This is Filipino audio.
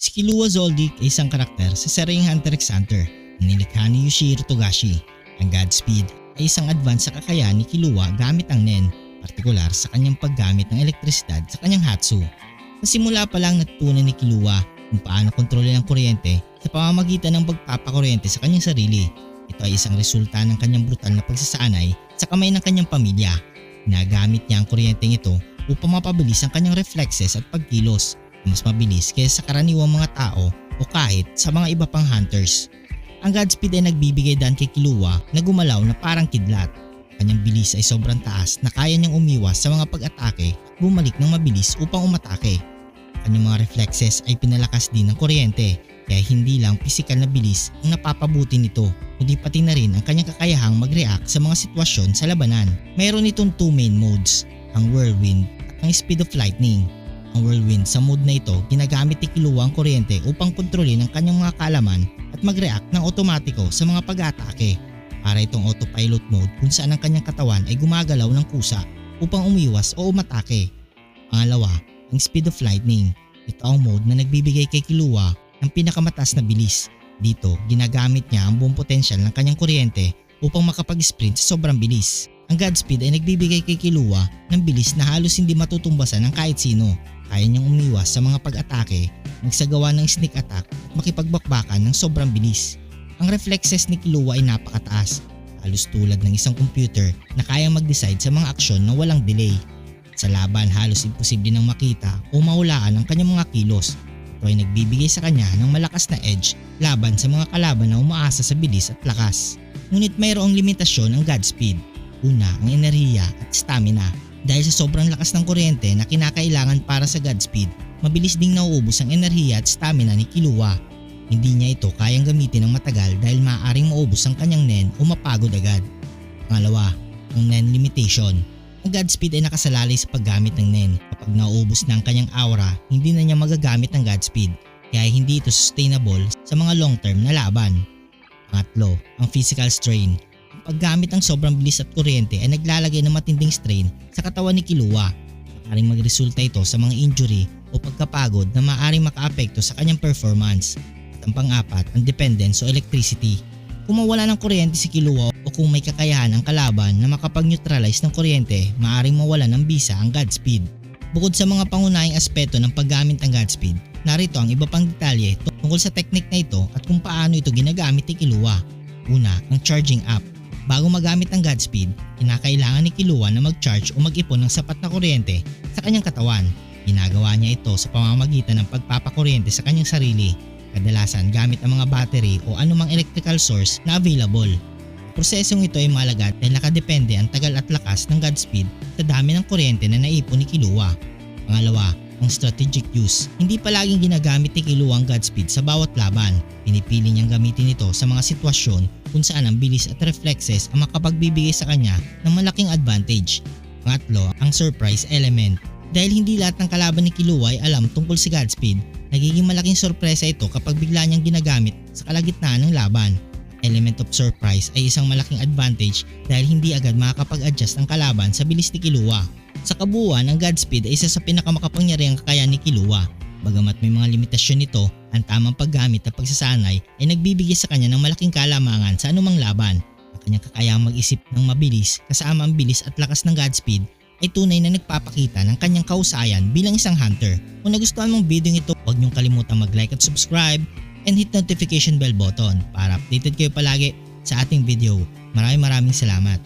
Si Killua Zoldyck ay isang karakter sa seryeng Hunter x Hunter na ni Yoshihiro Togashi. Ang Godspeed ay isang advance sa kakayahan ni Killua gamit ang Nen, partikular sa kanyang paggamit ng elektrisidad sa kanyang Hatsu. Sa pa lang natutunan ni Killua kung paano kontrolin ang kuryente sa pamamagitan ng pagpapakuryente sa kanyang sarili. Ito ay isang resulta ng kanyang brutal na pagsasanay sa kamay ng kanyang pamilya. Nagamit niya ang kuryenteng ito upang mapabilis ang kanyang reflexes at pagkilos na mas mabilis kaysa sa karaniwang mga tao o kahit sa mga iba pang hunters. Ang Godspeed ay nagbibigay daan kay Killua na gumalaw na parang kidlat. Kanyang bilis ay sobrang taas na kaya niyang umiwas sa mga pag-atake at bumalik ng mabilis upang umatake. Kanyang mga reflexes ay pinalakas din ng kuryente kaya hindi lang pisikal na bilis ang napapabuti nito kundi pati na rin ang kanyang kakayahang mag-react sa mga sitwasyon sa labanan. Mayroon itong two main modes, ang Whirlwind at ang Speed of Lightning. Ang Whirlwind sa mode na ito ginagamit ni Killua ang kuryente upang kontrolin ang kanyang mga kalaman at mag-react ng otomatiko sa mga pag-atake. Para itong autopilot mode kung saan ang kanyang katawan ay gumagalaw ng kusa upang umiwas o umatake. Pangalawa, ang Speed of Lightning. Ito ang mode na nagbibigay kay Killua ng pinakamataas na bilis. Dito, ginagamit niya ang buong potensyal ng kanyang kuryente upang makapag-sprint sa sobrang bilis. Ang Godspeed ay nagbibigay kay Killua ng bilis na halos hindi matutumbasan ng kahit sino. Kaya niyang umiwas sa mga pag-atake, magsagawa ng sneak attack at makipagbakbakan ng sobrang bilis. Ang reflexes ni Killua ay napakataas, halos tulad ng isang computer na kayang mag-decide sa mga aksyon na walang delay. Sa laban halos imposible nang makita o mahulaan ang kanyang mga kilos. Ito ay nagbibigay sa kanya ng malakas na edge laban sa mga kalaban na umaasa sa bilis at lakas. Ngunit mayroong limitasyon ang Godspeed. Una, ang enerhiya at stamina. Dahil sa sobrang lakas ng kuryente na kinakailangan para sa Godspeed, mabilis ding nauubos ang enerhiya at stamina ni Killua. Hindi niya ito kayang gamitin ng matagal dahil maaaring maubos ang kanyang nen o mapagod agad. Pangalawa, ang nen limitation. Ang Godspeed ay nakasalalay sa paggamit ng nen. Kapag nauubos na ang kanyang aura, hindi na niya magagamit ang Godspeed kaya hindi ito sustainable sa mga long term na laban. Pangatlo, ang physical strain. Paggamit ng sobrang bilis at kuryente ay naglalagay ng matinding strain sa katawan ni Killua. Maaring magresulta ito sa mga injury o pagkapagod na maaring makaapekto sa kanyang performance. At ang pang-apat, ang dependence o electricity. Kung mawala ng kuryente si Killua o kung may kakayahan ang kalaban na makapag-neutralize ng kuryente, maaring mawala ng bisa ang Godspeed. Bukod sa mga pangunahing aspeto ng paggamit ng Godspeed, narito ang iba pang detalye tungkol sa technique na ito at kung paano ito ginagamit ni Killua. Una, ang charging up. Bago magamit ang Godspeed, kinakailangan ni Killua na mag-charge o mag-ipon ng sapat na kuryente sa kanyang katawan. Ginagawa niya ito sa pamamagitan ng pagpapakuryente sa kanyang sarili, kadalasan gamit ang mga battery o anumang electrical source na available. Prosesong ito ay malaga dahil nakadepende ang tagal at lakas ng Godspeed sa dami ng kuryente na naipon ni Killua. Pangalawa, ang strategic use. Hindi palaging ginagamit ni Killua ang Godspeed sa bawat laban. Pinipili niyang gamitin ito sa mga sitwasyon kung saan ang bilis at reflexes ang makapagbibigay sa kanya ng malaking advantage. Pangatlo, ang surprise element. Dahil hindi lahat ng kalaban ni Killua ay alam tungkol si Godspeed, nagiging malaking sorpresa ito kapag bigla niyang ginagamit sa kalagitnaan ng laban. Element of surprise ay isang malaking advantage dahil hindi agad makakapag-adjust ang kalaban sa bilis ni Killua. Sa kabuuan, ang Godspeed ay isa sa pinakamakapangyarihang kakayahan ni Killua. Bagamat may mga limitasyon nito, ang tamang paggamit at pagsasanay ay nagbibigay sa kanya ng malaking kalamangan sa anumang laban. Ang kanyang kakayahang mag-isip ng mabilis kasama ang bilis at lakas ng Godspeed ay tunay na nagpapakita ng kanyang kausayan bilang isang hunter. Kung nagustuhan mong video ito, huwag niyong kalimutang mag-like at subscribe and hit notification bell button para updated kayo palagi sa ating video. Maraming maraming salamat.